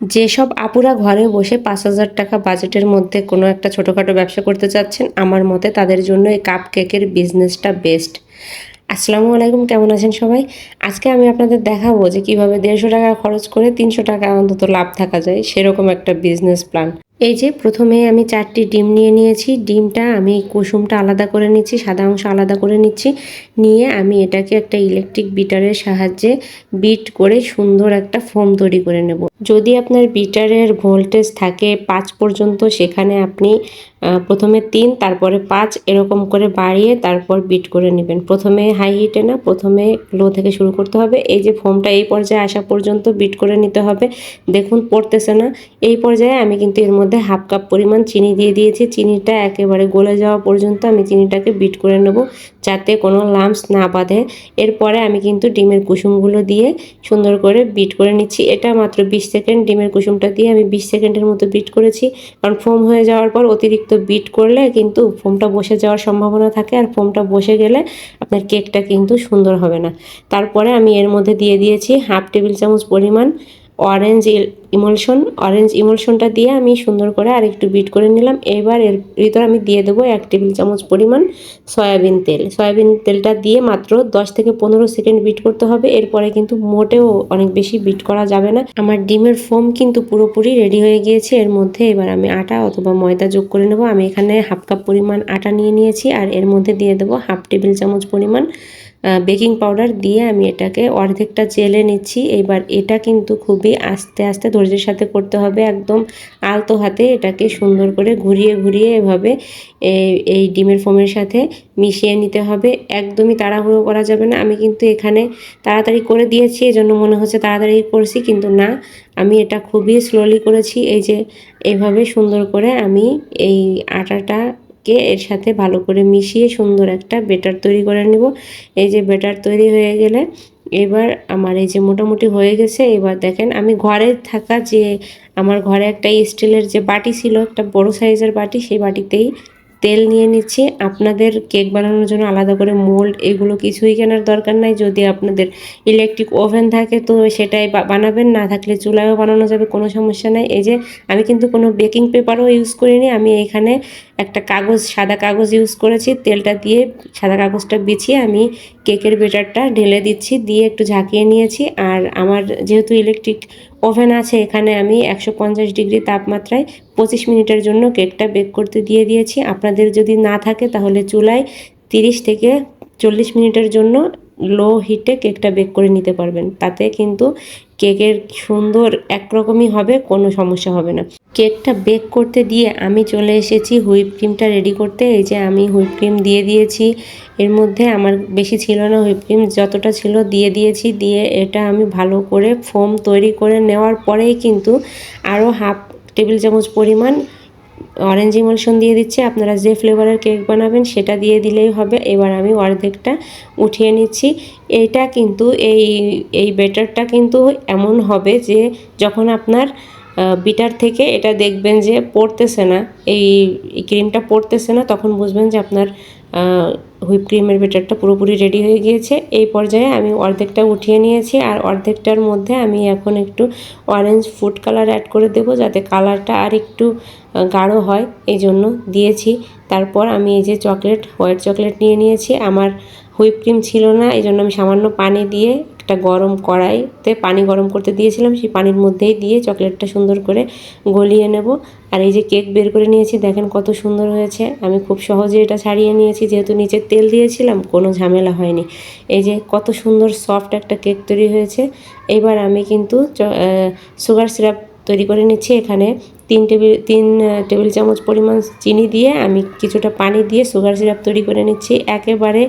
যেসব আপুরা ঘরে বসে পাঁচ হাজার টাকা বাজেটের মধ্যে কোনো একটা ছোটোখাটো ব্যবসা করতে চাচ্ছেন, আমার মতে তাদের জন্য এই কাপ কেকের বিজনেসটা বেস্ট আসসালামু আলাইকুম, কেমন আছেন সবাই? আজকে আমি আপনাদের দেখাবো যে কীভাবে দেড়শো টাকা খরচ করে তিনশো টাকা অন্তত লাভ থাকা যায়, সেরকম একটা বিজনেস প্ল্যান এই যে প্রথমে আমি চারটি ডিম নিয়ে নিয়েছি। ডিমটা আমি কুসুমটা আলাদা করে নিচ্ছি, সাদা অংশ আলাদা করে নিচ্ছি। নিয়ে আমি এটাকে একটা ইলেকট্রিক বিটারের সাহায্যে বিট করে সুন্দর একটা ফোম তৈরি করে নেব। যদি আপনার বিটারের ভোল্টেজ থাকে পাঁচ পর্যন্ত, সেখানে আপনি প্রথমে তিন, তারপরে পাঁচ এরকম করে বাড়িয়ে তারপর বিট করে নেবেন। প্রথমে হাই হিটে না, প্রথমে লো থেকে শুরু করতে হবে। এই যে ফোমটা এই পর্যায়ে আসা পর্যন্ত বিট করে নিতে হবে। দেখুন পড়তেছে না। এই পর্যায়ে আমি কিন্তু এর মধ্যে হাফ কাপ পরিমাণ চিনি দিয়ে দিয়েছি। চিনিটা একেবারে গলে যাওয়া পর্যন্ত আমি চিনিটাকে বিট করে নেব যাতে কোনো লাম্পস না বাঁধে। এরপরে আমি কিন্তু ডিমের কুসুমগুলো দিয়ে সুন্দর করে বিট করে নিচ্ছি। এটা মাত্র বিশ সেকেন্ড। ডিমের কুসুমটা দিয়ে আমি বিশ সেকেন্ডের মতো বিট করেছি। কারণ ফোম হয়ে যাওয়ার পর অতিরিক্ত বিট করলে কিন্তু ফোমটা বসে যাওয়ার সম্ভাবনা থাকে আর ফোমটা বসে গেলে আপনার কেকটা কিন্তু সুন্দর হবে না। তারপরে আমি এর মধ্যে দিয়ে দিয়েছি হাফ টেবিল চামচ পরিমাণ অরেঞ্জ ইমলশন অরেঞ্জ ইমলশনটা দিয়ে আমি সুন্দর করে আর একটু বিট করে নিলাম। এবার এর ভিতর আমি দিয়ে দেবো এক টেবিল চামচ পরিমাণ সয়াবিন তেল। সয়াবিন তেলটা দিয়ে মাত্র দশ থেকে পনেরো সেকেন্ড বিট করতে হবে। এরপরে কিন্তু মোটেও অনেক বেশি বিট করা যাবে না। আমার ডিমের ফোম কিন্তু পুরোপুরি রেডি হয়ে গিয়েছে। এর মধ্যে এবার আমি আটা অথবা ময়দা যোগ করে নেব। আমি এখানে হাফ কাপ পরিমাণ আটা নিয়ে নিয়েছি। আর এর মধ্যে দিয়ে দেবো হাফ টেবিল চামচ পরিমাণ বেকিং পাউডার দিয়ে আমি এটাকে অর্ধেকটা চেলে নিচ্ছি। এবার এটা কিন্তু খুবই আস্তে আস্তে ধৈর্যের সাথে করতে হবে। একদম আলতো হাতে এটাকে সুন্দর করে ঘুরিয়ে ঘুরিয়ে এভাবে এই- ডিমের ফোমের সাথে মিশিয়ে নিতে হবে। একদমই তাড়াহুড়ো করা যাবে না। আমি কিন্তু এখানে তাড়াতাড়ি করে দিয়েছি, এজন্য মনে হচ্ছে তাড়াতাড়ি করছি, কিন্তু না, আমি এটা খুবই স্লোলি করেছি। এই যে এইভাবে সুন্দর করে আমি এই আটাটা কে এর সাথে ভালো করে মিশিয়ে সুন্দর একটা বেটার তৈরি করে নেব। এই যে বেটার তৈরি হয়ে গেলে এবার আমার এই যে মোটামুটি হয়ে গেছে, এবার দেখেন আমি ঘরে থাকা যে আমার ঘরে একটা স্টিলের যে বাটি ছিল, একটা বড় সাইজের বাটি, সেই বাটিতেই তেল নিয়ে নিচ্ছি। আপনাদের কেক বানানোর জন্য আলাদা করে মোল্ড, এগুলো কিছুই কেনার দরকার নাই। যদি আপনাদের ইলেকট্রিক ওভেন থাকে, তো সেটাই বানাবেন। না থাকলে চুলায়ও বানানো যাবে, কোনো সমস্যা নাই। এই যে, আমি কিন্তু কোনো বেকিং পেপারও ইউজ করিনি। আমি এখানে একটা কাগজ, সাদা কাগজ ইউজ করেছি। তেলটা দিয়ে সাদা কাগজটা বিছিয়ে আমি কেকের বেটারটা ঢেলে দিচ্ছি। দিয়ে একটু ঝাঁকিয়ে নিয়েছি। আর আমার যেহেতু ইলেকট্রিক ওভেন আছে, এখানে আমি একশো পঞ্চাশ ডিগ্রি তাপমাত্রায় পঁচিশ মিনিটের জন্য কেকটা বেক করতে দিয়ে দিয়েছি। আপনাদের যদি না থাকে, তাহলে চুলায় তিরিশ থেকে চল্লিশ মিনিটের জন্য লো হিটে কেকটা বেক করে নিতে পারবেন। তাতে কিন্তু কেকের সুন্দর একরকমই হবে, কোনো সমস্যা হবে না। কেকটা বেক করতে দিয়ে আমি চলে এসেছি হুইপ ক্রিমটা রেডি করতে। এই যে আমি হুইপ ক্রিম দিয়ে দিয়েছি। এর মধ্যে আমার বেশি ছিল না হুইপ ক্রিম, যতটা ছিল দিয়ে দিয়েছি, দিয়ে এটা আমি ভালো করে ফোম তৈরি করে নেওয়ার পরেই কিন্তু আরও হাফ টেবিল চামচ পরিমাণ অরেঞ্জ ইমলশন দিয়ে দিচ্ছি। আপনারা যে ফ্লেভারের কেক বানাবেন সেটা দিয়ে দিলেই হবে। এবার আমি অর্ধেকটা উঠিয়ে নিচ্ছি। এটা কিন্তু এই এই বেটারটা কিন্তু এমন হবে যে যখন আপনার বিটার থেকে এটা দেখবেন যে পড়তেছে না, এই ক্রিমটা পড়তেছে না, তখন বুঝবেন যে আপনার হুইপ ক্রিমের বেটারটা পুরোপুরি রেডি হয়ে গিয়েছে। এই পর্যায়ে আমি অর্ধেকটা উঠিয়ে নিয়েছি আর অর্ধেকটার মধ্যে আমি এখন একটু অরেঞ্জ ফুড কালার অ্যাড করে দেবো যাতে কালারটা আর একটু গাঢ় হয়, এই জন্য দিয়েছি। তারপর আমি এই যে চকলেট হোয়াইট চকলেট নিয়ে নিয়েছি। আমার হুইপ ক্রিম ছিল না, এই জন্য আমি সামান্য পানি দিয়ে একটা গরম কড়াইতে পানি গরম করতে দিয়েছিলাম, সেই পানির মধ্যেই দিয়ে চকলেটটা সুন্দর করে গলিয়ে নেব। আর এই যে কেক বের করে নিয়েছি, দেখেন কত সুন্দর হয়েছে। আমি খুব সহজে এটা ছাড়িয়ে নিয়েছি, যেহেতু নিচে তেল দিয়েছিলাম, কোনো ঝামেলা হয়নি। এই যে কত সুন্দর সফট একটা কেক তৈরি হয়েছে। এবার আমি কিন্তু সুগার সিরাপ তৈরি করে নিচ্ছি। এখানে তিন টেবিল তিন টেবিল চামচ পরিমাণ চিনি দিয়ে আমি কিছুটা পানি দিয়ে সুগার সিরাপ তৈরি করে নিচ্ছি। একেবারে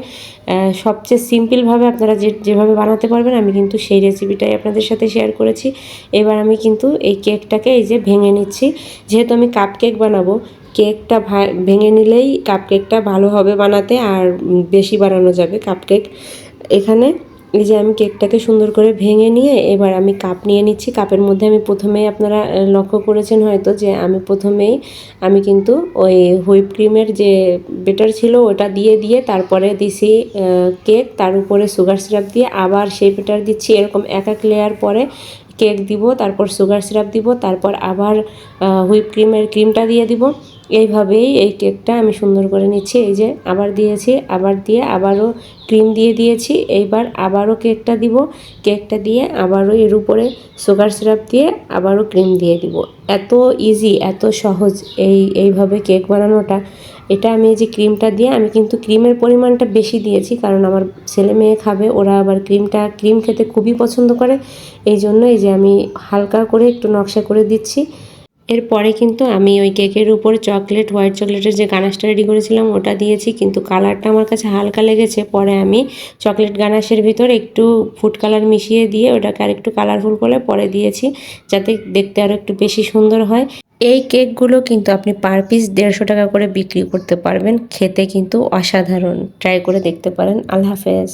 সবচেয়ে সিম্পলভাবে আপনারা যে, যেভাবে বানাতে পারবেন, আমি কিন্তু সেই রেসিপিটাই আপনাদের সাথে শেয়ার করেছি। এবার আমি কিন্তু এই কেকটাকে এই যে ভেঙে নিচ্ছি। যেহেতু আমি কাপ কেক বানাবো কেকটা ভেঙে নিলেই কাপ কেকটা ভালো হবে বানাতে আর বেশি বানানো যাবে কাপ কেক এখানে এই যে আমি কেকটাকে সুন্দর করে ভেঙে নিয়ে এবার আমি কাপ নিয়ে নিচ্ছি। কাপের মধ্যে আমি প্রথমেই আপনারা লক্ষ্য করেছেন হয়তো যে আমি প্রথমেই, আমি কিন্তু ওই হুইপ ক্রিমের যে বেটার ছিল ওটা দিয়ে দিয়ে তারপরে দিছি কেক। তার উপরে সুগার সিরাপ দিয়ে আবার সেই বেটার দিচ্ছি। এরকম এক এক লেয়ার পরে কেক দিব, তারপর সুগার সিরাপ দিব, তারপর আবার হুইপ ক্রিমের ক্রিমটা দিয়ে দিব। এইভাবেই এই কেকটা আমি সুন্দর করে নিচ্ছি। এই যে আবার দিয়েছি, আবার দিয়ে আবারও ক্রিম দিয়ে দিয়েছি। এইবার আবারও কেকটা দিব। কেকটা দিয়ে আবারও এর উপরে সুগার সিরাপ দিয়ে আবারও ক্রিম দিয়ে দিব। এত ইজি এত সহজ এই, এইভাবে কেক বানানোটা। এটা আমি এই যে ক্রিমটা দিয়ে আমি কিন্তু ক্রিমের পরিমাণটা বেশি দিয়েছি কারণ আমার ছেলে মেয়ে খাবে, ওরা আবার ক্রিমটা, ক্রিম খেতে খুবই পছন্দ করে। এই জন্য এই যে আমি হালকা করে একটু নকশা করে দিচ্ছি। এরপরে কিন্তু আমি ওই কেকের উপরে চকলেট, হোয়াইট চকলেটের যে গানাশটা রেডি করেছিলাম, ওটা দিয়েছি। কিন্তু কালারটা আমার কাছে হালকা লেগেছে। পরে আমি চকলেট গানাশের ভিতর একটু ফুড কালার মিশিয়ে দিয়ে ওটাকে আর একটু কালারফুল করে পরে দিয়েছি, যাতে দেখতে আরও একটু বেশি সুন্দর হয়। এই কেকগুলো কিন্তু আপনি পার পিস দেড়শো টাকা করে বিক্রি করতে পারবেন। খেতে কিন্তু অসাধারণ। ট্রাই করে দেখতে পারেন। আল্লাহ হাফেজ।